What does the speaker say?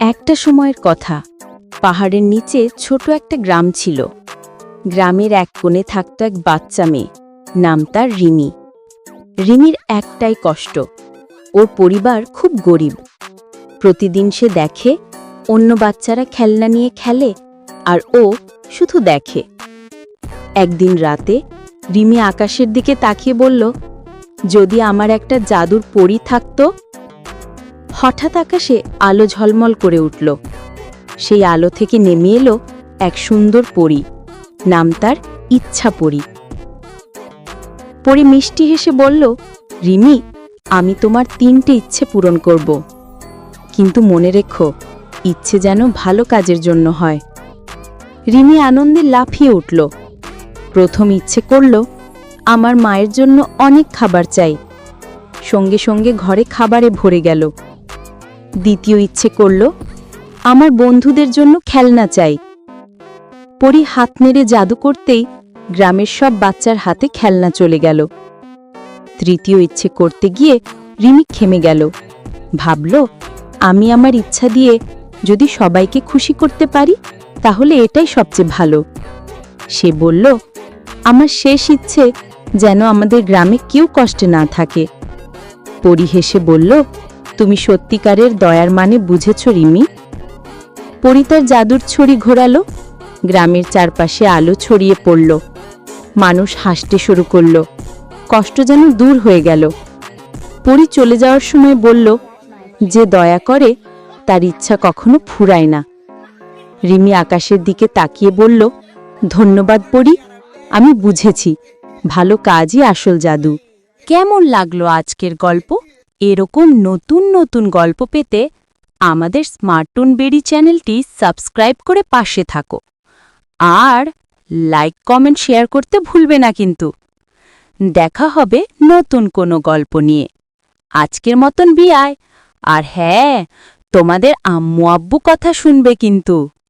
একটা সময়ের কথা। পাহাড়ের নিচে ছোট একটা গ্রাম ছিল। গ্রামের এক কোণে থাকত এক বাচ্চা মেয়ে, নাম তার রিমি। রিমির একটাই কষ্ট, ওর পরিবার খুব গরিব। প্রতিদিন সে দেখে, অন্য বাচ্চারা খেলনা নিয়ে খেলে, আর ও শুধু দেখে। একদিন রাতে, রিমি আকাশের দিকে তাকিয়ে বলল, যদি আমার একটা জাদুর পরী থাকতো হঠাৎ আকাশে আলো ঝলমল করে উঠল। সেই আলো থেকে নেমে এলো এক সুন্দর পরী, নাম তার ইচ্ছা পরী। পরী মিষ্টি হেসে বলল, রিমি, আমি তোমার তিনটে ইচ্ছে পূরণ করব। কিন্তু মনে রেখো, ইচ্ছে যেন ভালো কাজের জন্য হয়। রিমি আনন্দে লাফিয়ে উঠল। প্রথম ইচ্ছে করল, আমার মায়ের জন্য অনেক খাবার চাই। সঙ্গে সঙ্গে ঘরে খাবারে ভরে গেল। দ্বিতীয় ইচ্ছে করল, আমার বন্ধুদের জন্য খেলনা চাই। পরি হাত নেড়ে জাদু করতেই গ্রামের সব বাচ্চার হাতে খেলনা চলে গেল। তৃতীয় ইচ্ছে করতে গিয়ে রিমি খেমে গেল। ভাবল, আমি আমার ইচ্ছা দিয়ে যদি সবাইকে খুশি করতে পারি, তাহলে এটাই সবচেয়ে ভালো। সে বলল, আমার শেষ ইচ্ছে যেন আমাদের গ্রামে কেউ কষ্টে না থাকে। পরি হেসে বলল তুমি সত্যিকারের দয়ার মানে বুঝেছ, রিমি? পরি তার জাদুর ছড়ি ঘোরালো, গ্রামের চারপাশে আলো ছড়িয়ে পড়ল, মানুষ হাসতে শুরু করল, কষ্ট যেন দূর হয়ে গেল। পরি চলে যাওয়ার সময় বলল, যে দয়া করে, তার ইচ্ছা কখনো ফুরায় না। রিমি আকাশের দিকে তাকিয়ে বলল, ধন্যবাদ পরি, আমি বুঝেছি, ভালো কাজই আসল জাদু। কেমন লাগল আজকের গল্প? এরকম নতুন নতুন গল্প পেতে আমাদের স্মার্টুন বেরি চ্যানেলটি সাবস্ক্রাইব করে পাশে থাকো। আর লাইক, কমেন্ট, শেয়ার করতে ভুলবে না কিন্তু। দেখা হবে নতুন কোনো গল্প নিয়ে। আজকের মতন বিয়ায় আর হ্যাঁ তোমাদের আম্মু আব্বু কথা শুনবে কিন্তু।